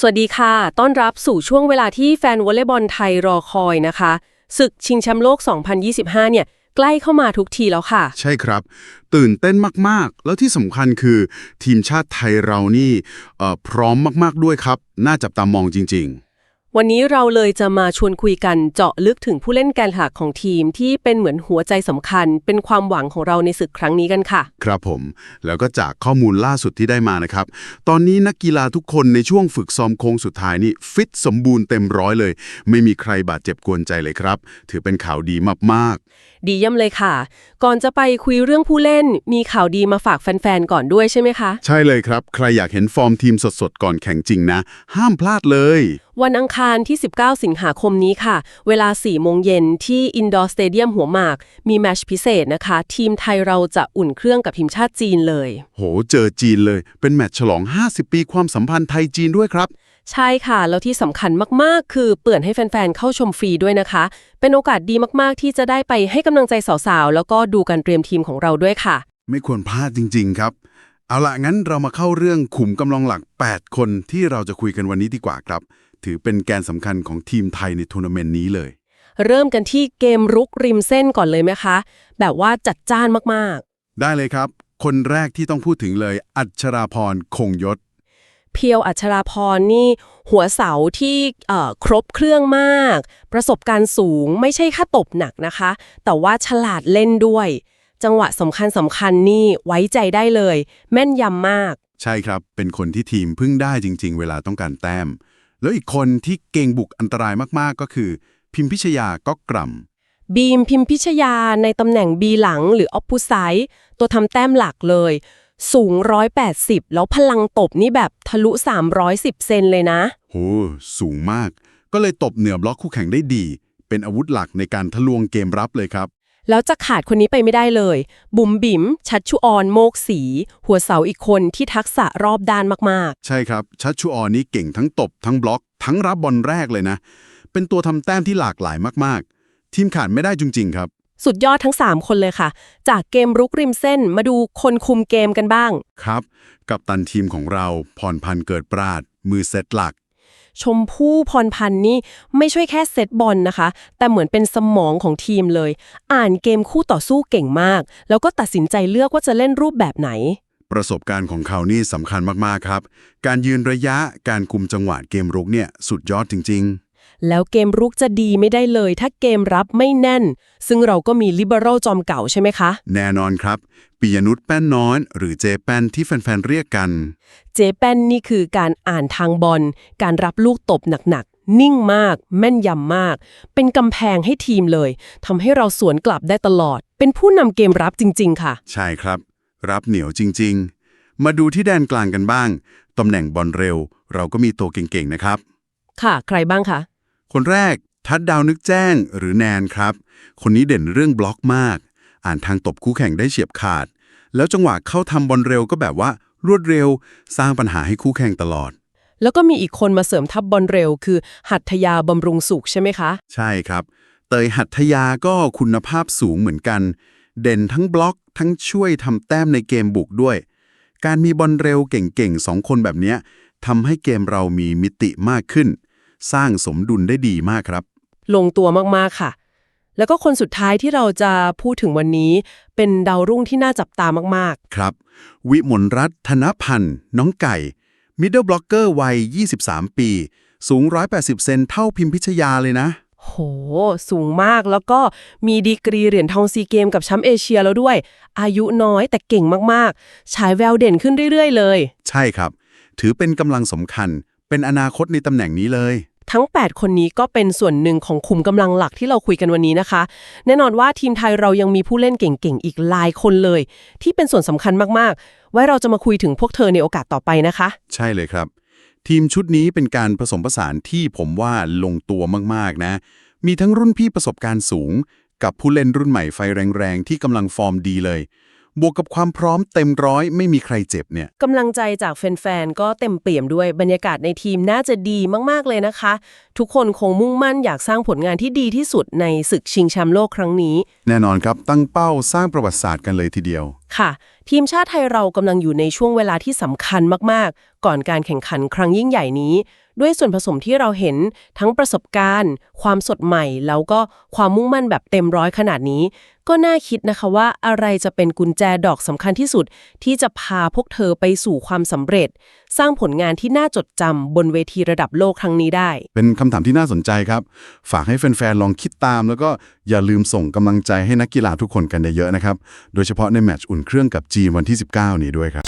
สวัสดีค่ะ ต้อนรับสู่ช่วงเวลาที่แฟนวอลเลย์บอลไทยรอคอยนะคะ ศึกชิงแชมป์โลก 2025 เนี่ย ใกล้เข้ามาทุกทีแล้วค่ะ ใช่ครับ ตื่นเต้นมากๆ แล้วที่สำคัญคือทีมชาติไทยเรานี่เอ่อพร้อมมากๆด้วยครับ น่าจับตามองจริง วันนี้เราเลยจะมาชวนคุยกันเจาะลึกถึงผู้เล่นแกนหลักของทีมที่เป็นเหมือนหัวใจสำคัญ เป็นความหวังของเราในศึกครั้งนี้กันค่ะๆครับผม แล้วก็จากข้อมูลล่าสุดที่ได้มานะครับ ตอนนี้นักกีฬาทุกคนในช่วงฝึกซ้อมโค้งสุดท้ายนี่ฟิตสมบูรณ์เต็มร้อยเลย ไม่มีใครบาดเจ็บกวนใจเลยครับ ถือเป็นข่าวดีมากดีเยี่ยมเลยค่ะ ก่อนจะไปคุยเรื่องผู้เล่น มีข่าวดีมาฝากแฟนๆก่อนด้วยใช่ไหมคะๆใช่เลยครับ ใครอยากเห็นฟอร์มทีมสดๆก่อนแข่งจริงนะ ห้ามพลาดเลย วันอังคารที่ 19 สิงหาคมนี้ค่ะ เวลา 4 โมงเย็นที่อินดอร์สเตเดียมหัวหมาก มีแมตชพิเศษนะคะ ทีมไทยเราจะอุ่นเครื่องกับทีมชาติจีนเลย โห เจอจีนเลย เป็นแมตช์ฉลอง 50 ปีความสัมพันธ์ไทยจีนด้วยครับ ใช่ค่ะ แล้วที่สำคัญมากๆ คือเปิดให้แฟนๆ เข้าชมฟรีด้วยนะคะ เป็นโอกาสดีมากๆ ที่จะได้ไปให้กำลังใจสาวๆ แล้วก็ดูการเตรียมทีมของเราด้วยค่ะ ไม่ควรพลาดจริง ๆ ครับ เอาละงั้นเรามาเข้าเรื่องขุมกำลังหลัก 8 คนที่เราจะคุยกันวันนี้ดีกว่าครับ ถือเป็นแกนสำคัญของทีมไทยในทัวร์นาเมนต์นี้เลย เริ่มกันที่เกมรุกริมเส้นก่อนเลยไหมคะ แบบว่าจัดจ้านมากๆ ได้เลยครับ คนแรกที่ต้องพูดถึงเลย อัชราพรคงยศ เพียวอัชราพรนี่ หัวเสาที่เอ่อครบเครื่องมาก ประสบการณ์สูงไม่ใช่แค่ตบหนักนะคะ แต่ว่าฉลาดเล่นด้วย จังหวะสำคัญสำคัญนี่ไว้ใจได้เลย แม่นยำมาก ใช่ครับเป็นคนที่ทีมพึ่งได้จริง ๆ เวลาต้องการแต้ม แล้วอีกคนที่เก่งบุกอันตรายมากๆก็คือ พิมพิชยาก็กล่ำบีมพิมพิชยาในตำแหน่งบีหลังหรือออฟพุไซตัวทำแต้มหลักเลย สูง 180 แล้วพลังตบนี่แบบทะลุ 310 เซนเลยนะโหสูงมาก ก็เลยตบเหนือบล็อกคู่แข่งได้ดี เป็นอาวุธหลักในการทะลวงเกมรับเลยครับ แล้วจะขาดคนนี้ไปไม่ได้เลย บุ๋มบิ๋ม ชัดชุออนโมกสี หัวเสาอีกคนที่ทักษะรอบด้านมากใช่ครับ ชัชชูออนนี่เก่งทั้งตบ ทั้งบล็อก ทั้งรับบอลแรกเลยนะ เป็นตัวทำแต้มที่หลากหลายมากๆ ทีมขาดไม่ได้จริง ๆ ครับๆสุดยอดทั้ง 3 คนเลยค่ะ จากเกมรุกริมเส้นมาดูคนคุมเกมกันบ้าง ครับ กับตันทีมของเราพรพันธ์เกิดปราด มือเซตหลัก ชมพู่พรพันธ์นี่ไม่ใช่แค่เซตบอลนะคะ แต่เหมือนเป็นสมองของทีมเลย อ่านเกมคู่ต่อสู้เก่งมาก แล้วก็ตัดสินใจเลือกว่าจะเล่นรูปแบบไหน ประสบการณ์ของเขานี่สำคัญมากๆครับ การยืนระยะการคุมจังหวะเกมรุกเนี่ยสุดยอดจริง แล้วเกมรุกจะดีไม่ได้เลย ถ้าเกมรับไม่แน่น ซึ่งเราก็มีลิเบอรัลจอมเก่าใช่ไหมคะๆแน่นอนครับปิยนุชแป้นน้อย หรือเจแป้นที่แฟนๆเรียกกัน เจแป้นนี่คือการอ่านทางบอลการรับลูกตบหนักๆ นิ่งมาก แม่นยำมาก เป็นกำแพงให้ทีมเลยทำให้เราสวนกลับได้ตลอด เป็นผู้นำเกมรับจริง ๆ ค่ะ ใช่ครับ รับเหนียวจริง ๆ มาดูที่แดนกลางกันบ้างตำแหน่งบอลเร็ว เราก็มีตัวเก่งๆนะครับ ค่ะ ใครบ้างคะ คนแรกทัดดาวนึกแจ้งหรือแนนครับ คนนี้เด่นเรื่องบล็อกมาก อ่านทางตบคู่แข่งได้เฉียบขาด แล้วจังหวะเข้าทำบอลเร็วก็แบบว่ารวดเร็ว สร้างปัญหาให้คู่แข่งตลอด แล้วก็มีอีกคนมาเสริมทัพบอลเร็ว คือหัตถยาบำรุงสุขใช่ไหมคะ ใช่ครับ เตยหัตถยาก็คุณภาพสูงเหมือนกัน เด่นทั้งบล็อกทั้งช่วยทำแต้มในเกมบุกด้วย การมีบอลเร็วเก่งๆสองคนแบบเนี้ยทำให้เกมเรามีมิติมากขึ้น สร้างสมดุลได้ดีมากครับ ลงตัวมากๆค่ะ แล้วก็คนสุดท้ายที่เราจะพูดถึงวันนี้ เป็นดาวรุ่งที่น่าจับตามากครับ วิมลรัตน์ธนพันธ์ น้องไก่มิดเดิลบล็อกเกอร์วัย 23 ปี สูง 180 เซนเท่าพิมพิชยาเลยนะๆโห สูงมากแล้วก็มีดีกรีเหรียญทองซีเกมกับแชมป์เอเชียแล้วด้วย อายุน้อยแต่เก่งมากๆ ฉายแววเด่นขึ้นเรื่อย ๆ เลย ใช่ครับ ถือเป็นกำลังสำคัญ เป็นอนาคตในตำแหน่งนี้เลย ทั้ง 8 คนนี้ก็เป็นส่วนหนึ่งของขุมกำลังหลักที่เราคุยกันวันนี้นะคะ แน่นอนว่าทีมไทยเรายังมีผู้เล่นเก่งๆ อีกหลายคนเลย ที่เป็นส่วนสำคัญมากๆ ไว้เราจะมาคุยถึงพวกเธอในโอกาสต่อไปนะคะ ใช่เลยครับ ทีมชุดนี้เป็นการผสมผสานที่ผมว่าลงตัวมากๆนะ มีทั้งรุ่นพี่ประสบการณ์สูง กับผู้เล่นรุ่นใหม่ไฟแรงๆที่กำลังฟอร์มดีเลย บวกกับความพร้อมเต็มร้อยไม่มีใครเจ็บเนี่ย กำลังใจจากแฟนๆ ก็เต็มเปี่ยมด้วยบรรยากาศในทีมน่าจะดีมากๆเลยนะคะ ทุกคนคงมุ่งมั่นอยากสร้างผลงานที่ดีที่สุดในศึกชิงแชมป์โลกครั้งนี้ แน่นอนครับตั้งเป้าสร้างประวัติศาสตร์กันเลยทีเดียว ค่ะ ทีมชาติไทยเรากำลังอยู่ในช่วงเวลาที่สำคัญมากๆ ก่อนการแข่งขันครั้งยิ่งใหญ่นี้ ด้วยส่วนผสมที่เราเห็นทั้งประสบการณ์ ความสดใหม่ แล้วก็ความมุ่งมั่นแบบเต็มร้อยขนาดนี้ ก็น่าคิดนะคะว่าอะไรจะเป็นกุญแจดอกสำคัญที่สุด ที่จะพาพวกเธอไปสู่ความสำเร็จสร้างผลงานที่น่าจดจำบนเวทีระดับโลกครั้งนี้ได้ เป็นคำถามที่น่าสนใจครับ ฝากให้แฟนๆ ลองคิดตาม แล้วก็อย่าลืมส่งกำลังใจให้นักกีฬาทุกคนกันเยอะๆนะครับ โดยเฉพาะในแมตช์อุ่นเครื่องกับจีนวันที่ 19 นี้ด้วยครับ